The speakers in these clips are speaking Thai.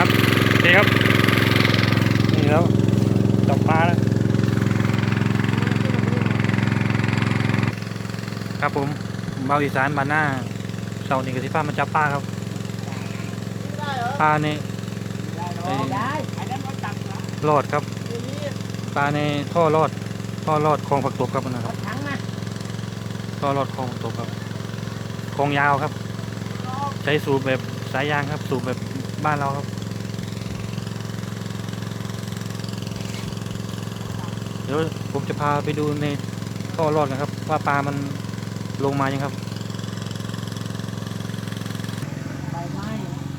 ครับโอเคครับ นี่แล้วจับปลาแล้วครับผมเบาอีสานบานหน้าเสาร์นี้กับที่ป้ามาจับปลาครับปลาในไอ้รอดครับปลาในท่อรอดท่อรอดคลองผักตบครับนะครับถังมาท่อรอดคลองผักตบครับคลองยาวครับ ใช้สูบแบบสายยางครับ สูบแบบบ้านเราครับ ดี๋ยวผมจะพาไปดูในท่อรอดนะครับ ว่าปลามันลงมายังครับใบไม้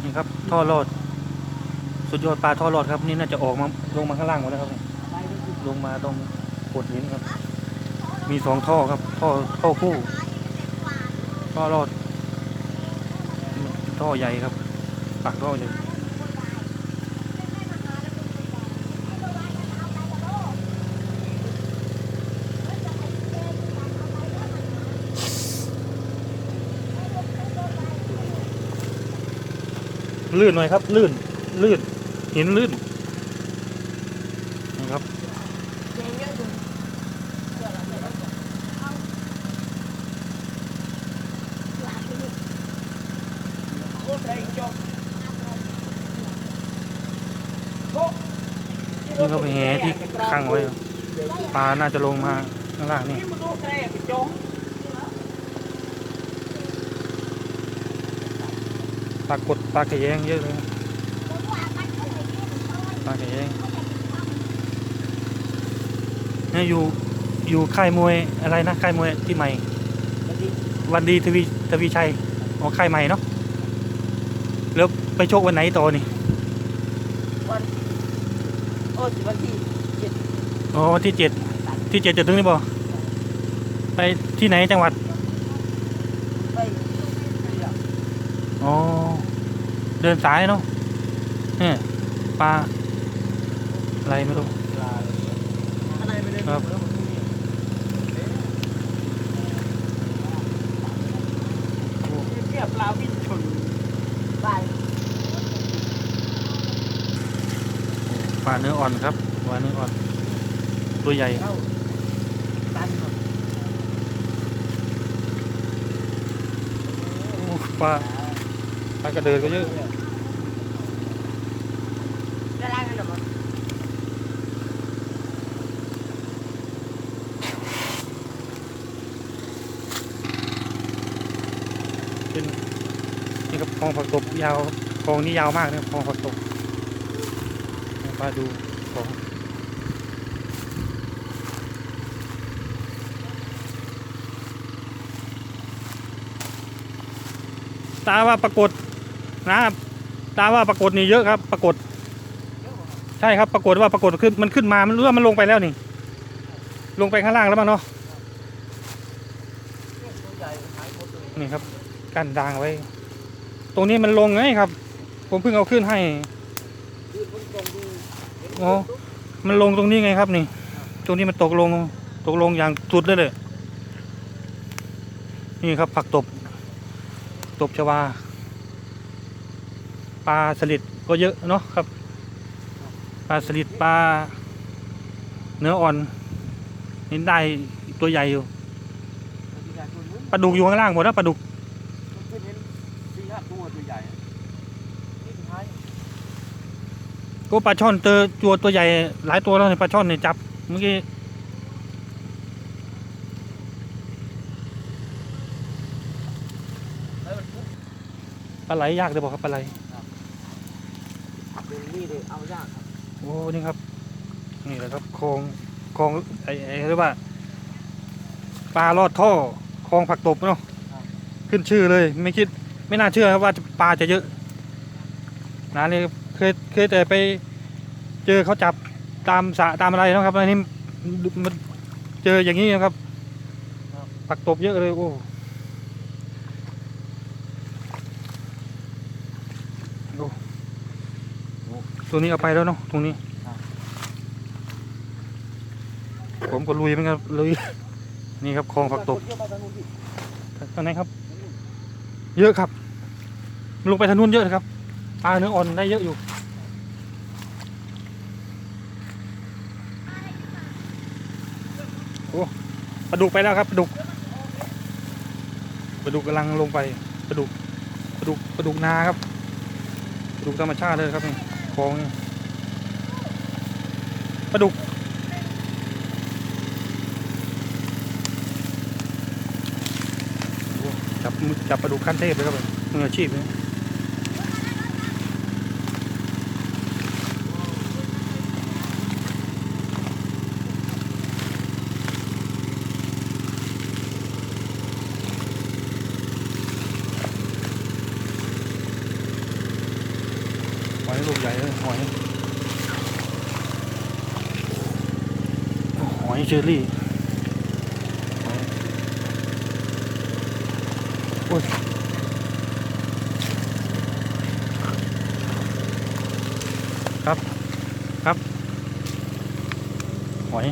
นี่ครับท่อรอด สุดยอดปลาท่อรอดครับนี่น่าจะออกมาลงมาข้างล่างหมดแล้วครับใบมันคือลงมาตรงโขดหินครับ มีสองท่อครับท่อท่อคู่ท่อรอดท่อใหญ่ครับปากท่อใหญ่ ลื่นหน่อยครับ ลื่น ลื่น หินลื่นนะครับนี่เขาไปแหที่ข้างไว้ปลาน่าจะลงมาข้างล่างนี่ นี่มันดูแกรไปจงปลากดปลากระแยงเยอะเลยครับปลากระแยงนี่อยู่อยู่ค่ายมวยอะไรนะค่ายมวยที่ใหม่ วันดีทวีทวีชัยอ๋อค่ายใหม่เนาะแล้วไปโชควันไหนต่อนี่วันโอ้สิวันที่เจ็ดอ๋อวันที่เจ็ดที่เจ็ดจะถึงนี่บ่ไปที่ไหนจังหวัดไปเดี๋ยวอ๋อ เดินสายเนาะเนี่ยปลาอะไรไม่รู้อะไรไปเลยครับเทียบลาวินชนไปปลาเนื้ออ่อนครับปลาเนื้ออ่อน ตัวใหญ่เข้าตันครับโอ้ปลา ปลากระเดินก็เยอะได้ล่างกันหรอมั้งเป็นนี่ครับคลองผักตบยาวครับคลองนี้ยาวมากนะครับคลองผักตบมาดูของตาว่าปรากฏ นะครับตาว่าปรากฏนี่เยอะครับ ปรากฏ ใช่ครับปรากฏว่าปรากฏขึ้นมันขึ้นมามันรู้ว่ามันลงไปแล้วนี่ ลงไปข้างล่างแล้วมั้งเนาะตัวใหญ่หายหมดเลยนี่ครับกันดางไว้ ตรงนี้มันลงไงครับ ผมเพิ่งเอาขึ้นให้ยืนบนกรงดูเห็นอ๋อมันลงตรงนี้ไงครับนี่ ตรงนี้มันตกลงตกลงอย่างสุดเลยเลยนี่ครับผักตบ ตบชวา ปลาสลิดก็เยอะเนาะครับ ปลาสลิดปลาเนื้ออ่อนนี่ได้ตัวใหญ่อยู่ปลาดุกอยู่ข้างล่างหมดแล้วปลาดุกก็ปลาช่อนเจอตัวตัวใหญ่หลายตัวแล้วเนี่ยปลาช่อนเนี่ยจับเมื่อกี้แล้วมันปุ๊บปลาไหลยากเลยบอกครับปลาไหล เป็นนี่เลยเอายากครับโอ้นี่ครับ นี่แหละครับคลองคลองไอ้ไอ้เรียกว่าปลาลอดท่อคลองผักตบเนาะขึ้นชื่อเลย ไม่คิดไม่น่าเชื่อครับว่าจะปลาจะเยอะนะเลยเคยเคยแต่ไปเจอเขาจับตามสระตามอะไรนะครับอันนี้มันเจออย่างนี้นะครับผักตบเยอะเลยโอ้โอ้ ตัวนี้เอาไปแล้วเนาะตรงนี้ ผมก็ลุยเหมือนกันลยนี่ครับคลองผักตบตองไหนครับ เยอะครับลงไปทางนู้นเยอะครับปลาเนื้ออ่อนได้เยอะอยู่โอ้ปลาดุกไปแล้วครับปลาดุกปลาดุกกำลังลงไปปลาดุกปลาดุกปลาดุกนาครับปลาดุกธรรมชาติเลยครับนี่ คงปลาดุกจับมือจับปลาดุกขั้นเทพเลยครับมืออาชีพเลยหอยลูกใหญ่เลยหอย หอยเชอรี่หอยโอ้ยครับ ครับ หอย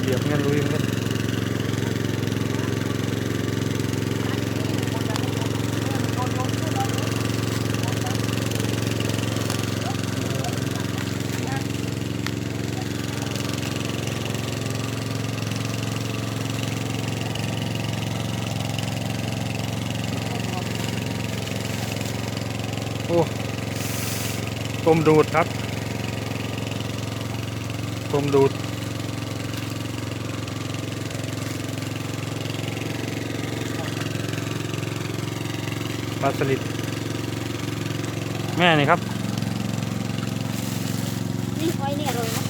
เหยียบเงินลุยมันก็โอ้ ต้มดูดครับต้มดูดปลาสลิดแม่นี่ครับ นี่หอยเนี่ยอร่อยนะ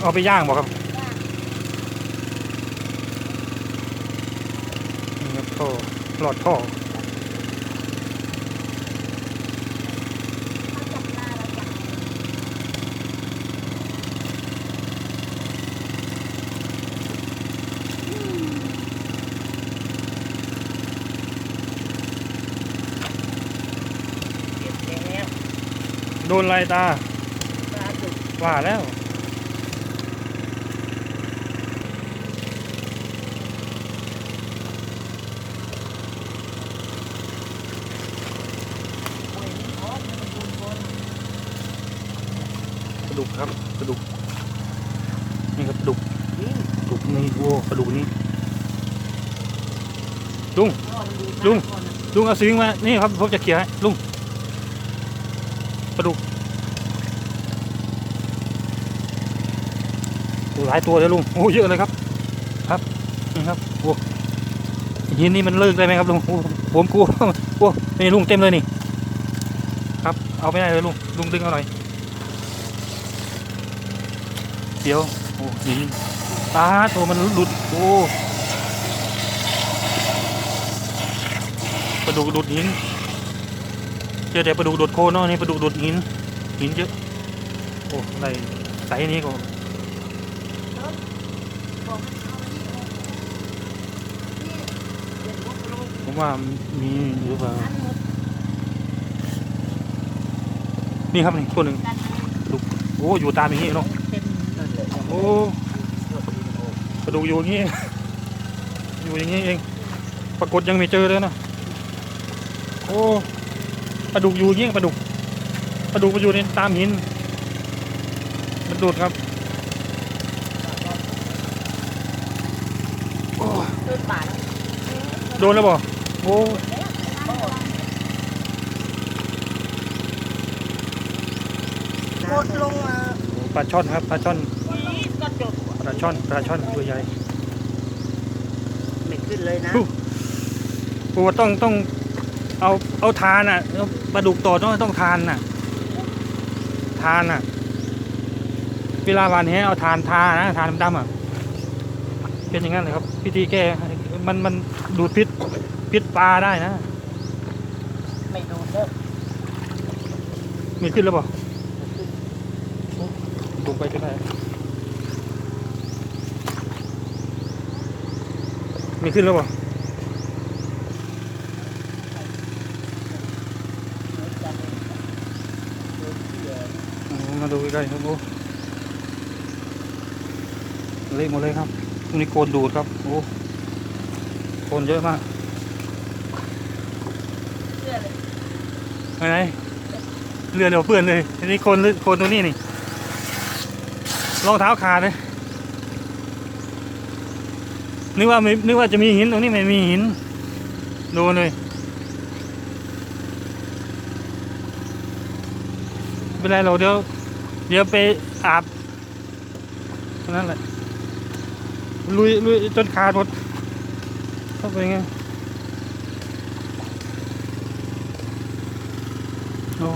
เอาไปย่างบอกครับย่างนี่ครับท่อหลอดท่อ ถ้าจับปลาเราจับ เก็บแล้ว โดนอะไรตาปลาดุกว่าแล้วโอ้ยนี่อ๋อมันเป็นบุญบนปลาดุกครับปลาดุกนี่ครับปลาดุกนี่ปลาดุกนี่โอ้ปลาดุกนี่อ๋อมันดูลุงก่อนนะลุงเอาสวิงมานี่ครับผมจะเขี่ยร์ให้ลุง ปลาดุกหลายตัวเลยลุงโอ้เยอะเลยครับ ครับนี่ครับโอ้หินนี่มันเลิกได้ไหมครับลุงโอ้ผมกลัวโอ้นี่ลุงเต็มเลยนี่ ครับ เอาไม่ได้เลยลุงลุงดึงเอาหน่อยเดี๋ยวโอ้หินตาตัวมันหลุดโอ้ปลาดุกดูดหิน เจอแต่ปลาดุกดูดโคนเนาะนี่ปลาดุกดูดหินหินเยอะโอ้อะไรใส่นี้ก็บอกมันเอาอันนี้ออกนี่เดี๋ยวมันผมว่ามีหรือเปล่านี่ครับนี่ตัวหนึ่งกันโอ้อยู่ตามอย่างนี้เนาะโอ้ได้ตัวดีโอ้ปลาดุกอยู่อย่างนี้อยู่อย่างนี้เองปรากฏยังไม่เจอเลยนะโอ้ ปลาดุกอยู่อย่างนี้ปลาดุกปลาดุกมาอยู่ในตามหิน มันดูดครับโอ้โดนป่าแล้วโดนแล้วบ่โอ้กดลงมาปลาช่อนครับปลาช่อนนี่ก็จบปลาช่อนปลาช่อนตัวใหญ่ไม่ขึ้นเลยนะโอ้ต้องต้อง เอาเอาทานอะเอาปลาดุกตอดต้องต้องทานน่ะ ทานอะ เวลาวันนี้เอาทานทานะทานดำๆอะ เป็นอย่างนั้นเลยครับพิธีแก้มันมันดูดพิษพิษปลาได้นะ ไม่ดูเด้อมีขึ้นแล้วเปล่าลงไปก็ได้มีขึ้นแล้วเปล่าอ๋อมา ดูใกล้ๆครับโอ้เละหมดเลยครับตรงนี้โกนดูดครับโอ้โกนเยอะมากเชื่อเลยไปไหนเรือเดี๋ยวเปื่อนเลยทีนี้คนคนตรงนี้นี่รองเท้าขาดเลยนึกว่าไม่นึกว่าจะมีหินตรงนี้ไม่มีหินโดนเลยไม่เป็นไรเราเดี๋ยว เดี๋ยวไปอาบนั่นแหละ ลุยลุยจนขาดหมดเข้าไปไงโอ้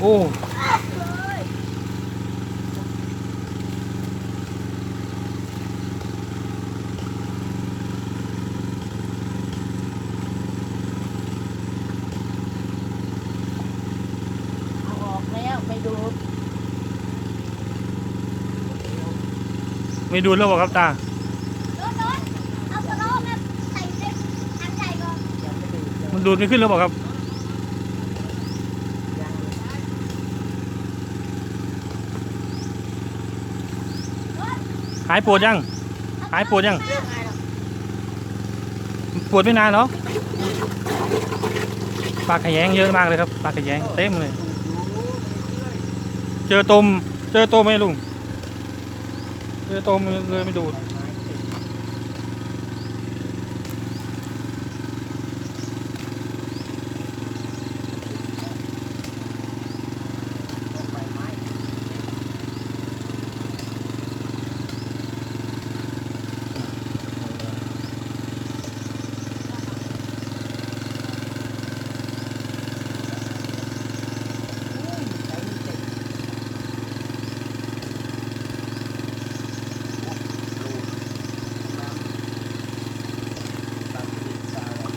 โอ้เอาออกแล้วไม่ดูดไม่ดูดแล้วบอกครับตารถรถเอาสโลว์มาใส่ในถังใส่ก่อนยังไม่ดูดยังมันดูดไม่ขึ้นแล้วบอกครับ หายปวดยัง หายปวดยัง ปวดไม่นานเหรอปลาขยงเยอะมากเลยครับปลาขยงเต็มเลย เจอตม เจอตมไหมลุง เจอตมเลยไม่ดูด